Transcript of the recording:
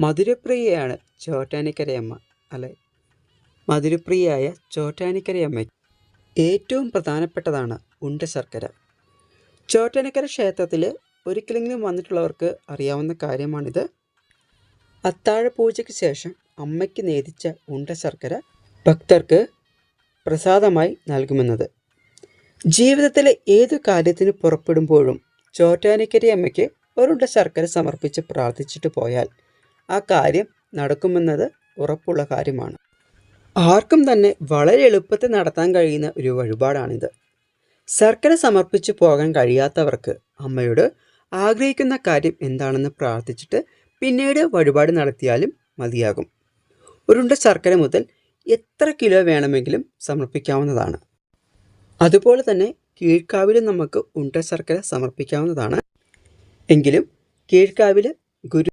മധുരപ്രിയയാണ് ചോറ്റാനിക്കരയമ്മ അല്ലെ? മധുരപ്രിയയായ ചോറ്റാനിക്കരയമ്മ ഏറ്റവും പ്രധാനപ്പെട്ടതാണ് ഉണ്ട ശർക്കര. ചോറ്റാനിക്കര ക്ഷേത്രത്തിൽ ഒരിക്കലെങ്കിലും വന്നിട്ടുള്ളവർക്ക് അറിയാവുന്ന കാര്യമാണിത്. അത്താഴ പൂജയ്ക്ക് ശേഷം അമ്മയ്ക്ക് നേതിച്ച ഉണ്ട ശർക്കര ഭക്തർക്ക് പ്രസാദമായി നൽകുമെന്നത്. ജീവിതത്തിലെ ഏതു കാര്യത്തിന് പുറപ്പെടുമ്പോഴും ചോറ്റാനിക്കരി അമ്മയ്ക്ക് ഒരുണ്ട ശർക്കര സമർപ്പിച്ച് പ്രാർത്ഥിച്ചിട്ട് പോയാൽ ആ കാര്യം നടക്കുമെന്നത് ഉറപ്പുള്ള കാര്യമാണ്. ആർക്കും തന്നെ വളരെ എളുപ്പത്തിൽ നടത്താൻ കഴിയുന്ന ഒരു വഴിപാടാണിത്. ശർക്കര സമർപ്പിച്ച് പോകാൻ കഴിയാത്തവർക്ക് അമ്മയോട് ആഗ്രഹിക്കുന്ന കാര്യം എന്താണെന്ന് പ്രാർത്ഥിച്ചിട്ട് പിന്നീട് വഴിപാട് നടത്തിയാലും മതിയാകും. ഉരുണ്ട ശർക്കര മുതൽ എത്ര കിലോ വേണമെങ്കിലും സമർപ്പിക്കാവുന്നതാണ്. അതുപോലെ തന്നെ കീഴ്ക്കാവിലും നമുക്ക് ഉണ്ട ശർക്കര സമർപ്പിക്കാവുന്നതാണ്. എങ്കിലും കീഴ്ക്കാവിൽ ഗുരു